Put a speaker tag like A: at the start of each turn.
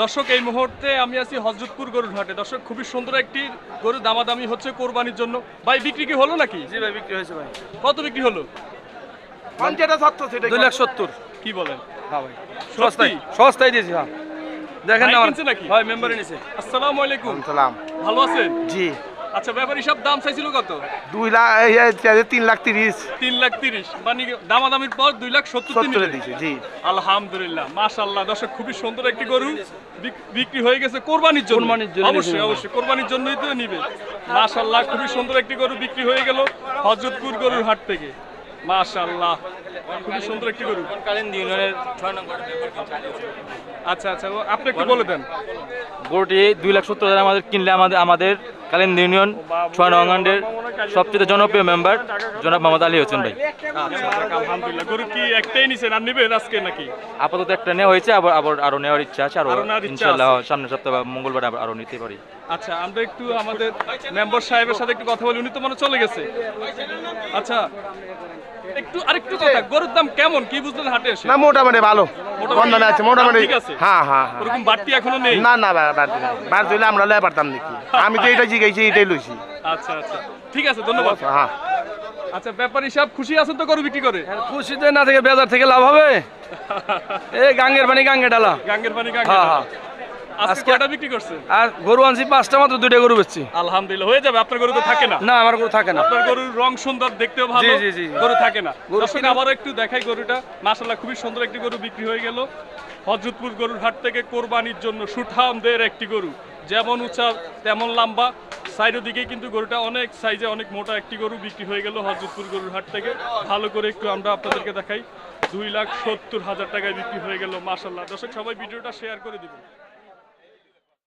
A: দর্শক এই মুহূর্তে আমি আছি হজরতপুর গরুর হাটে দর্শক খুবই সুন্দর একটি গরু দামাদামি হচ্ছে কোরবানির জন্য। ভাই বিক্রি কি হলো নাকি?
B: জি ভাই বিক্রি হয়েছে ভাই।
A: কত বিক্রি হলো?
B: যেটা সত্তর সেটা দুই লাখ সত্তর
A: কি বলেন?
B: হ্যাঁ ভাই।
A: সত্যি?
B: সস্তায় সস্তায় দিয়েছি হ্যাঁ। দেখেন না
A: নাকি?
B: ভাই মেম্বারে নিছে
A: আসসালামু আলাইকুম।
C: সালাম।
A: ভালো আছেন?
C: জি।
A: আচ্ছা ব্যাপারী সব দাম চাইছিল কত?
C: দুই লাখ তিন লাখ তিরিশ।
A: তিন লাখ তিরিশ। মানে দামাদামির পর দুই লাখ সত্তর
C: সত্তরে দিয়েছে জি।
A: আলহামদুলিল্লাহ মাশাল্লাহ দর্শক খুবই সুন্দর একটি গরু বিক- বিক্রি হয়ে গেছে কোরবানির জন্য। অবশ্যই অবশ্যই কোরবানির জন্যই তো নিবে। মাশাল্লাহ খুবই সুন্দর একটি গরু বিক্রি হয়ে গেল হজরতপুর গরুর হাট থেকে। মাশাল্লাহ খুবই সুন্দর একটি গরু। আচ্ছা আচ্ছা ও আপনি একটু বলে দেন।
B: গরুটি দুই লাখ সত্তর হাজার আমাদের কিনলে আমাদের আমাদের কালিন্দি ইউনিয়ন ছয় নঙ্গান্ডের সবচেয়ে জনপ্রিয় মেম্বার জনাব মোহাম্মদ আলী হোসেন ভাই।
A: আচ্ছা আলহামদুলিল্লাহ। গরু কি একটাই নিছেন? আর নিবেন আজকে নাকি?
B: আপাতত একটা নেওয়া হয়েছে আবার আবার আরও নেওয়ার ইচ্ছা আছে আরও
A: আছে।
B: সামনের সপ্তাহে মঙ্গলবার আবার আরও নিতে পারি।
A: আচ্ছা আমরা একটু আমাদের মেম্বার সাহেবের সাথে একটু কথা বলি উনি তো মানে চলে গেছে। আচ্ছা একটু আরেকটু কথা গরুর দাম কেমন? কি বুঝলেন হাটে এসে?
C: না মোটামুটি ভালো। বন্ধনে আছে মোটামুটি
A: ঠিক আছে?
C: হ্যাঁ হ্যাঁ হ্যাঁ।
A: ওরকম বাড়তি এখনও নেই?
C: না না বাড়তি না বাড়তি হলে আমরা লয়ে পারতাম নাকি আমি তো এইটা জিগাইছি এইটাই লইছি।
A: আচ্ছা আচ্ছা। ঠিক আছে ধন্যবাদ।
C: হ্যাঁ।
A: আচ্ছা ব্যাপার হিসাব খুশি আছেন তো গরু বিক্রি করে?
B: খুশিতে না থেকে বেজার থেকে লাভ হবে। এই গাঙ্গের পানি গাঙ্গে ডালা।
A: গাঙ্গের পানি গাঙ্গের
B: হ্যাঁ, হ্যাঁ।
A: আজকে কয়টা বিক্রি করছেন?
B: আর গরু আনছি পাঁচটা মাত্র দুইটা গরু বেচছি।
A: আলহামদুলিল্লাহ হয়ে যাবে আপনার গরু তো থাকে না।
B: না আমার গরু থাকে না।
A: আপনার গরুর রং সুন্দর দেখতেও ভালো
B: জি, জি।
A: গরু থাকে না। দর্শক আবারও একটু দেখাই গরুটা। মাশাল্লাহ খুবই সুন্দর একটি গরু বিক্রি হয়ে গেল। হজরতপুর গরুর হাট থেকে কোরবানির জন্য সুঠামদের একটি গরু। যেমন উঁচা তেমন লম্বা। সাইডের দিকে কিন্তু গরুটা অনেক সাইজে অনেক মোটা একটি গরু বিক্রি হয়ে গেল হজরতপুর গরুর হাট থেকে। ভালো করে একটু আমরা আপনাদেরকে দেখাই। দুই লাখ সত্তর হাজার টাকায় বিক্রি হয়ে গেল মাশাল্লাহ দর্শক সবাই ভিডিওটা শেয়ার করে দিবেন।